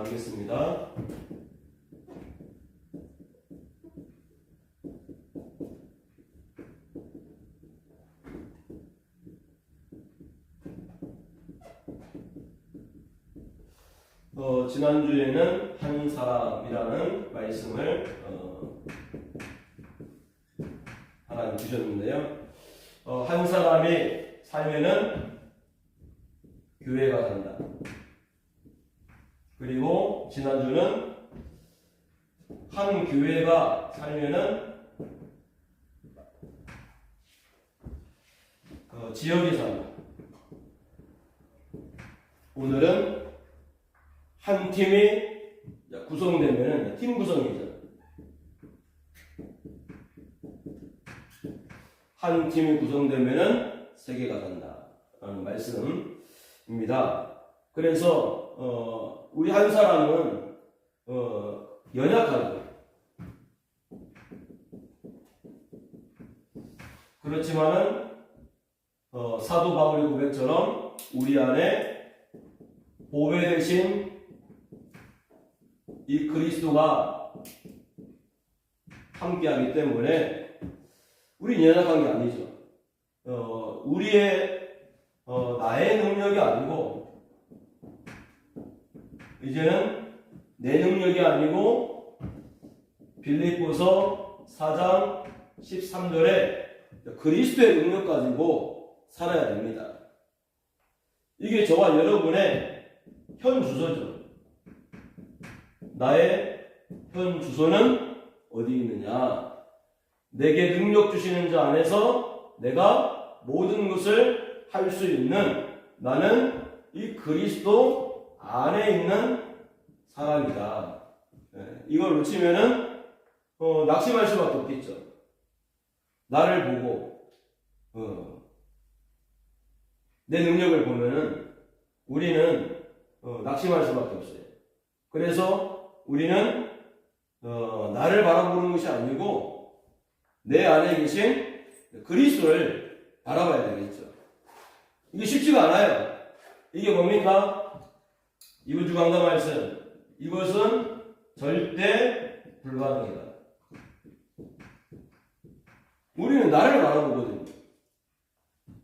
나누겠습니다. 어, 지난주에는 한 사람이라는 말씀을 어, 하나님 주셨는데요. 어, 한 사람이 살면은 교회가 된다. 그리고 지난주는 한 교회가 살면은 어, 지역이 산다. 오늘은 한 팀이 구성되면은 팀 구성이죠. 한 팀이 구성되면은 세계가 간다라는 말씀입니다. 그래서 어, 우리 한 사람은 어, 연약하죠. 그렇지만은 어, 사도 바울의 고백처럼 우리 안에 보배 대신 이 그리스도가 함께하기 때문에 우리 연약한 게 아니죠. 어, 우리의 어, 나의 능력이 아니고 이제는 내 능력이 아니고 빌립보서 4장 13절에 그리스도의 능력 가지고 살아야 됩니다. 이게 저와 여러분의 현 주소죠. 나의 현 주소는 어디 있느냐? 내게 능력 주시는 자 안에서 내가 모든 것을 할 수 있는 나는 이 그리스도 안에 있는 사람이다. 예, 이걸 놓치면은 어, 낙심할 수밖에 없겠죠. 나를 보고 어, 내 능력을 보면은 우리는 어, 낙심할 수밖에 없어요. 그래서 우리는 어, 나를 바라보는 것이 아니고 내 안에 계신 그리스도를 바라봐야 되겠죠. 이게 쉽지가 않아요. 이게 뭡니까? 이번 주 강단 말씀. 이것은 절대 불가능이다. 우리는 나를 바라보거든요.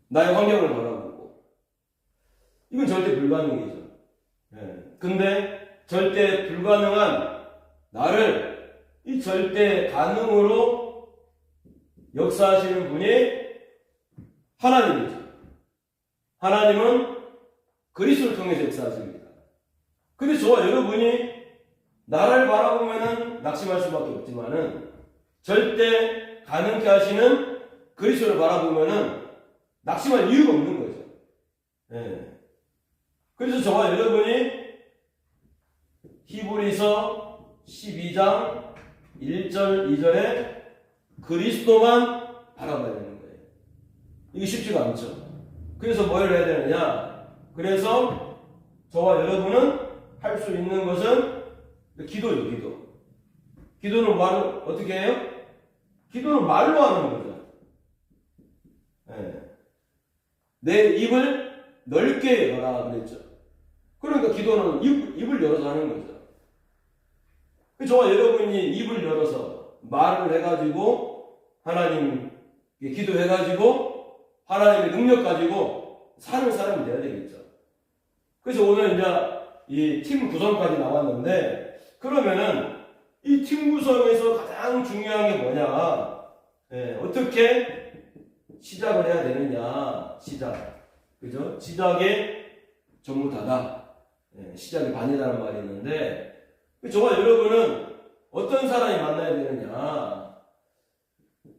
나의 환경을 바라보고. 이건 절대 불가능이죠. 예. 근데 절대 불가능한 나를 이 절대 가능으로 역사하시는 분이 하나님이죠. 하나님은 그리스도를 통해서 역사하십니다. 근데 저와 여러분이 나를 바라보면은 낙심할 수밖에 없지만은 절대 가능케 하시는 그리스도를 바라보면은 낙심할 이유가 없는 거죠. 예. 그래서 저와 여러분이 히브리서 12장 1절 2절에 그리스도만 바라봐야 되는 거예요. 이게 쉽지가 않죠. 그래서 뭘 해야 되느냐? 그래서 저와 여러분은 할 수 있는 것은 기도요, 기도. 기도는 말 어떻게 해요? 기도는 말로 하는 거죠. 예. 내 입을 넓게 열라 그랬죠. 그러니까 기도는 입, 입을 열어서 하는 거죠. 저와 여러분이 입을 열어서 말을 해가지고 하나님께 기도해가지고 하나님의 능력 가지고 사는 사람이 돼야 되겠죠. 그래서 오늘 이제 이 팀 구성까지 나왔는데 그러면은 이 팀 구성에서 가장 중요한 게 뭐냐? 예, 어떻게 시작을 해야 되느냐? 시작. 그죠? 시작에 전부 다다. 예, 시작이 반이라는 말이 있는데 저와 여러분은 어떤 사람이 만나야 되느냐?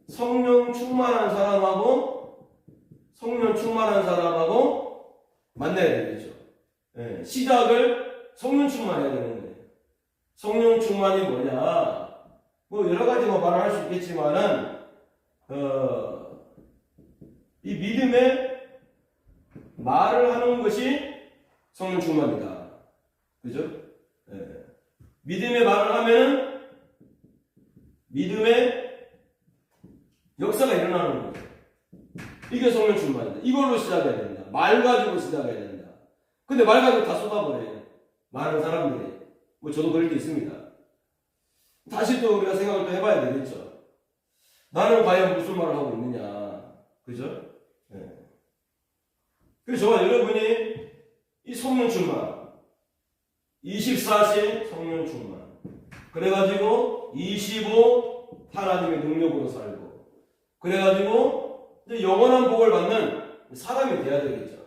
성령 충만한 사람하고 성령 충만한 사람하고 만나야 되겠죠. 예, 시작을 성령 충만해야 되는 거예요. 성령 충만이 뭐냐? 뭐 여러 가지 뭐 말을 할 수 있겠지만은 어, 이 믿음의 말을 하는 것이 성령 충만이다. 그죠? 예. 믿음의 말을 하면은 믿음의 역사가 일어나는 거죠. 이게 성령 충만이다. 이걸로 시작해야 된다. 말 가지고 시작해야 된다. 근데 말 가지고 다 쏟아버려요. 많은 사람들이. 뭐 저도 그럴 때 있습니다. 다시 또 우리가 생각을 또 해봐야 되겠죠. 나는 과연 무슨 말을 하고 있느냐. 그죠? 예. 그래서 저와 여러분이 이 성령 충만, 24시 성령 충만, 그래가지고 25 하나님의 능력으로 살고, 그래가지고 영원한 복을 받는 사람이 돼야 되겠죠.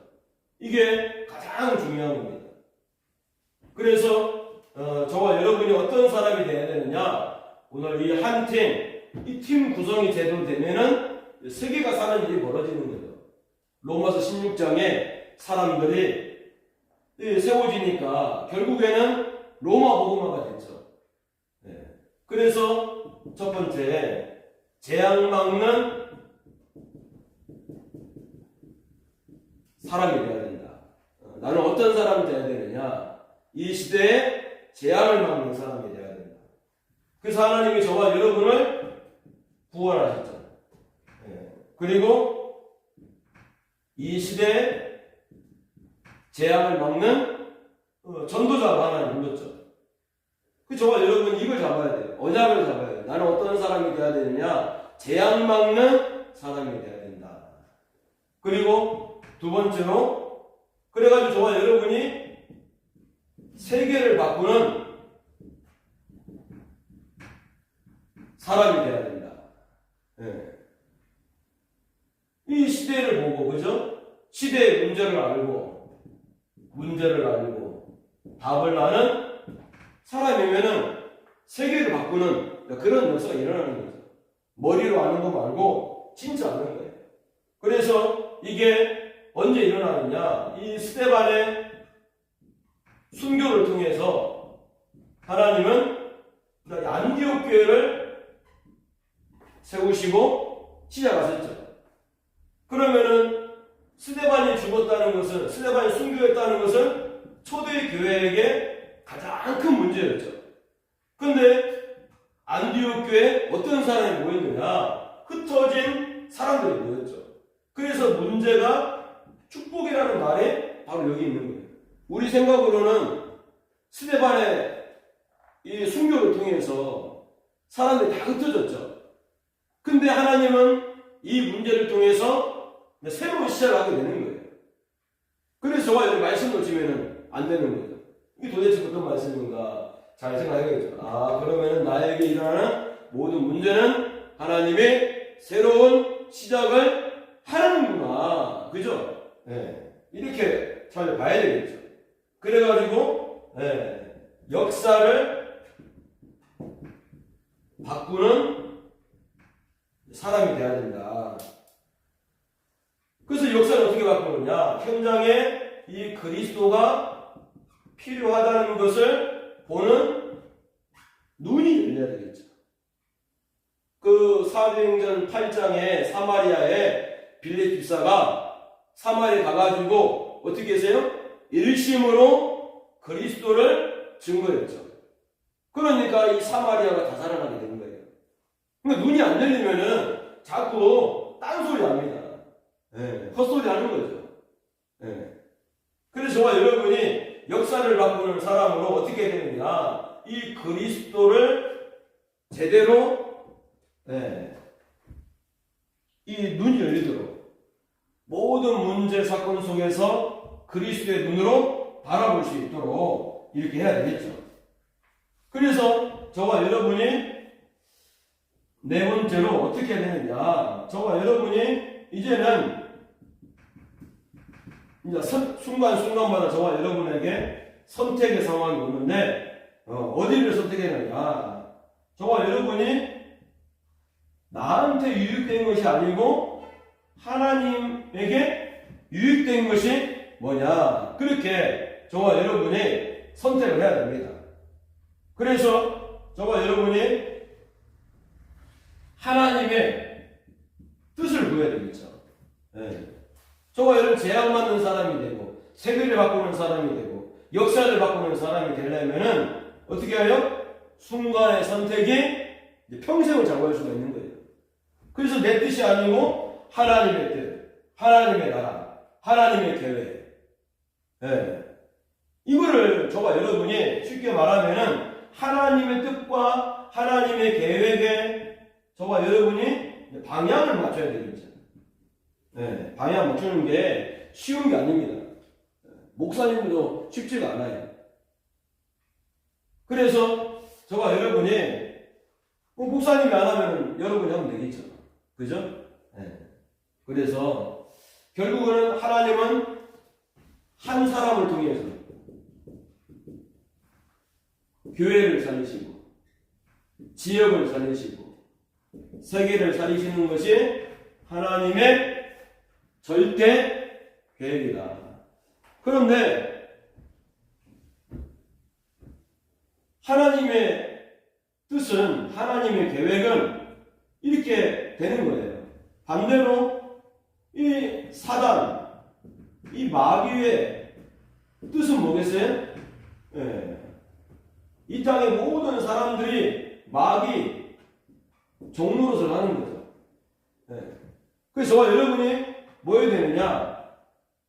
이게 가장 중요한 겁니다. 그래서 어, 저와 여러분이 어떤 사람이 돼야 되느냐? 오늘 이 한 팀, 이 팀 구성이 제대로 되면은 세계가 사는 일이 벌어지는 거죠. 로마서 16장에 사람들이 이 세워지니까 결국에는 로마 복음화가 됐죠. 네. 그래서 첫 번째 재앙 막는 사람이 되어야 된다. 어, 나는 어떤 사람이 되어야 되느냐? 이 시대에 재앙을 막는 사람이 되어야 된다. 그래서 하나님이 저와 여러분을 구원하셨죠. 예. 그리고 이 시대에 재앙을 막는 어, 전도자로 하나님 불렀죠. 그 저와 여러분 이걸 잡아야 돼요. 언약을 잡아야 돼요. 나는 어떤 사람이 되어야 되느냐? 재앙 막는 사람이 되어야 된다. 그리고 두 번째로 그래가지고 저와 여러분이 세계를 바꾸는 사람이 돼야 된다. 예. 이 시대를 보고, 그죠? 시대의 문제를 알고, 문제를 알고, 답을 아는 사람이면은 세계를 바꾸는 그런 역사가 일어나는 거죠. 머리로 아는 거 말고, 진짜 아는 거예요. 그래서 이게 언제 일어나느냐? 이 스테반의 순교를 통해서 하나님은 안디옥 교회를 세우시고 시작하셨죠. 그러면은 스데반이 죽었다는 것은 스데반이 순교했다는 것은 초대 교회에게 가장 큰 문제였죠. 근데 안디옥 교회에 어떤 사람이 모였느냐? 흩어진 사람들이 모였죠. 그래서 문제가 축복이라는 말이 바로 여기 있는 거예요. 우리 생각으로는 스데반의 이 순교를 통해서 사람들이 다 흩어졌죠. 근데 하나님은 이 문제를 통해서 새로운 시작을 하게 되는 거예요. 그래서 저와 여기 말씀을 지면은 안 되는 거죠. 이게 도대체 어떤 말씀인가 잘 생각해야겠죠. 아, 그러면은 나에게 일어나는 모든 문제는 하나님의 새로운 시작을 하는구나. 그죠? 네. 이렇게 잘 봐야 되겠죠. 그래가지고, 네. 역사를 바꾸는 사람이 돼야 된다. 그래서 역사를 어떻게 바꾸느냐? 현장에 이 그리스도가 필요하다는 것을 보는 눈이 열려야 되겠죠. 그 사도행전 8장에 사마리아에 빌립 집사가 사마리아 가가지고 어떻게 했어요? 일심으로 그리스도를 증거했죠. 그러니까 이 사마리아가 다 살아나게 되는 거예요. 그러니까 눈이 안 열리면은 자꾸 딴소리 합니다. 예, 헛소리 하는 거죠. 예. 그래서 저와 여러분이 역사를 바꾸는 사람으로 어떻게 되느냐. 이 그리스도를 제대로, 예, 이 눈이 열리도록 문제, 사건 속에서 그리스도의 눈으로 바라볼 수 있도록 이렇게 해야 되겠죠. 그래서 저와 여러분이 네 번째로 어떻게 해야 되느냐. 저와 여러분이 이제는 이제 선- 순간순간마다 저와 여러분에게 선택의 상황이 오는데 어, 디를 선택했느냐. 저와 여러분이 나한테 유익된 것이 아니고 하나님에게 유익된 것이 뭐냐. 그렇게 저와 여러분이 선택을 해야 됩니다. 그래서 저와 여러분이 하나님의 뜻을 보여야 되겠죠. 네. 저와 여러분 재앙 맞는 사람이 되고 세계를 바꾸는 사람이 되고 역사를 바꾸는 사람이 되려면은 어떻게 해요? 순간의 선택이 평생을 좌우할 수가 있는 거예요. 그래서 내 뜻이 아니고 하나님의 뜻, 하나님의 나라, 하나님의 계획. 예. 이거를 저와 여러분이 쉽게 말하면은 하나님의 뜻과 하나님의 계획에 저와 여러분이 방향을 맞춰야 되겠죠. 네, 방향 맞추는 게 쉬운 게 아닙니다. 목사님도 쉽지가 않아요. 그래서 저와 여러분이 뭐 목사님이 안 하면 여러분이 하면 되겠죠. 그죠? 네. 그래서 결국은 하나님은 한 사람을 통해서 교회를 살리시고 지역을 살리시고 세계를 살리시는 것이 하나님의 절대 계획이다. 그런데 하나님의 뜻은 하나님의 계획은 이렇게 되는 거예요. 반대로 이 사단, 이 마귀의 뜻은 뭐겠어요? 예. 이 땅의 모든 사람들이 마귀 종로릇을 하는 거죠. 예. 그래서 저와 여러분이 뭐 해야 되느냐?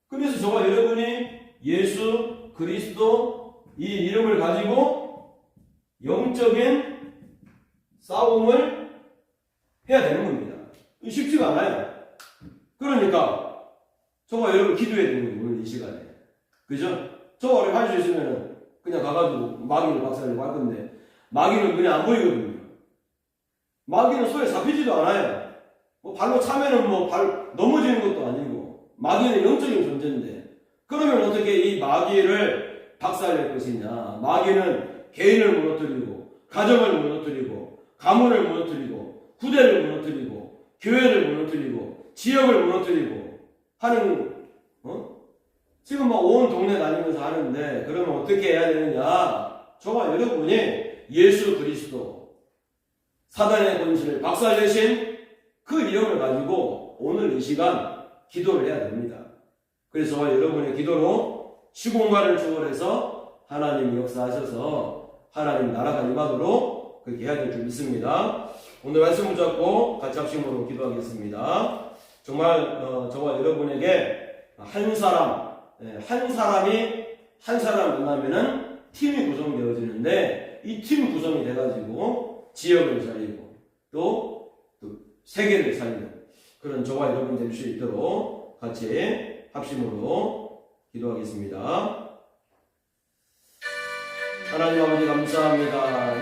그래서 저와 여러분이 예수 그리스도 이 이름을 가지고 영적인 싸움을 해야 되는 겁니다. 이 쉽지가 않아요. 그러니까 저와 여러분 기도해야 되는 거예요. 오늘 이 시간에. 그죠? 저와 할수 있으면 그냥 가가지고 마귀를 박살내고 할 건데 마귀는 그냥 안 보이거든요. 마귀는 손에 잡히지도 않아요. 뭐 발로 차면은 뭐 발 넘어지는 것도 아니고 마귀는 영적인 존재인데 그러면 어떻게 이 마귀를 박살낼 것이냐? 마귀는 개인을 무너뜨리고 가정을 무너뜨리고 가문을 무너뜨리고 구대를 무너뜨리고 교회를 무너뜨리고 지역을 무너뜨리고 하는 어? 지금 막 온 동네 다니면서 하는데 그러면 어떻게 해야 되느냐? 저와 여러분이 예수 그리스도 사단의 권세를 박살내신 그 이름을 가지고 오늘 이 시간 기도를 해야 됩니다. 그래서 저와 여러분의 기도로 시공간을 초월해서 하나님 역사하셔서 하나님 나라가 임하도록 그렇게 해야 될 줄 믿습니다. 오늘 말씀 붙잡고 같이 합심으로 기도하겠습니다. 정말 어, 저와 여러분에게 한 사람, 예, 한 사람이 한 사람 만나면은 팀이 구성되어지는데 이 팀 구성이 돼가지고 지역을 살리고 또, 또 세계를 살리는 그런 저와 여러분 될 수 있도록 같이 합심으로 기도하겠습니다. 하나님 아버지 감사합니다.